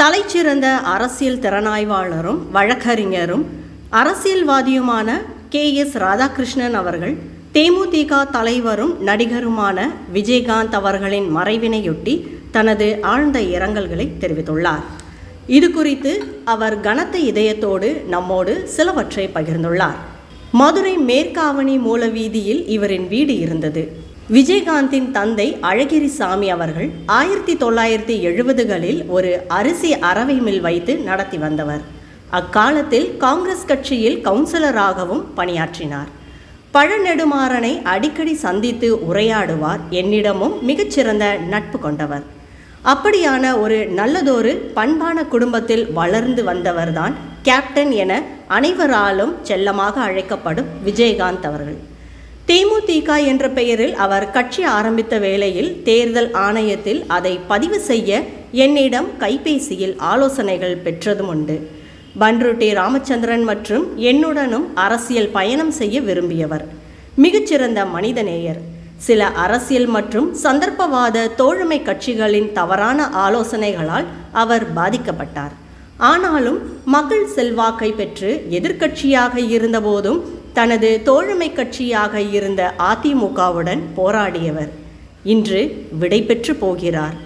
தலைச்சிறந்த அரசியல் திறனாய்வாளரும் வழக்கறிஞரும் அரசியல்வாதியுமான கே எஸ் ராதாகிருஷ்ணன் அவர்கள் தேமுதிக தலைவரும் நடிகருமான விஜயகாந்த் அவர்களின் மறைவினையொட்டி தனது ஆழ்ந்த இரங்கல்களை தெரிவித்துள்ளார். இது குறித்து அவர் கனத்த இதயத்தோடு நம்மோடு சிலவற்றை பகிர்ந்துள்ளார். மதுரை மேற்காவணி மூல வீதியில் இவரின் வீடு இருந்தது. விஜயகாந்தின் தந்தை அழகிரிசாமி அவர்கள் ஆயிரத்தி தொள்ளாயிரத்தி எழுபதுகளில் ஒரு அரிசி அரவை மில் வைத்து நடத்தி வந்தவர். அக்காலத்தில் காங்கிரஸ் கட்சியில் கவுன்சிலராகவும் பணியாற்றினார். பழநெடுமாறனை அடிக்கடி சந்தித்து உரையாடுவார் என்னிடமும் மிகச்சிறந்த நட்பு கொண்டவர். அப்படியான ஒரு நல்லதொரு பண்பான குடும்பத்தில் வளர்ந்து வந்தவர்தான் கேப்டன் என அனைவராலும் செல்லமாக அழைக்கப்படும் விஜயகாந்த் அவர்கள். தேமுதிக என்ற பெயரில் அவர் கட்சி ஆரம்பித்த வேளையில் தேர்தல் ஆணையத்தில் அதை பதிவு செய்ய என்னிடம் கைபேசியில் ஆலோசனைகள் பெற்றதும் உண்டு. பன்ருட்டி ராமச்சந்திரன் மற்றும் என்னுடனும் அரசியல் பயணம் செய்ய விரும்பியவர். மிகச்சிறந்த மனிதநேயர். சில அரசியல் மற்றும் சந்தர்ப்பவாத தோழமை கட்சிகளின் தவறான ஆலோசனைகளால் அவர் பாதிக்கப்பட்டார். ஆனாலும் மக்கள் செல்வாக்கை பெற்று எதிர்க்கட்சியாக இருந்தபோதும் தனது தோழமை கட்சியாக இருந்த அதிமுகவுடன் போராடியவர். இன்று விடைபெற்று போகிறார்.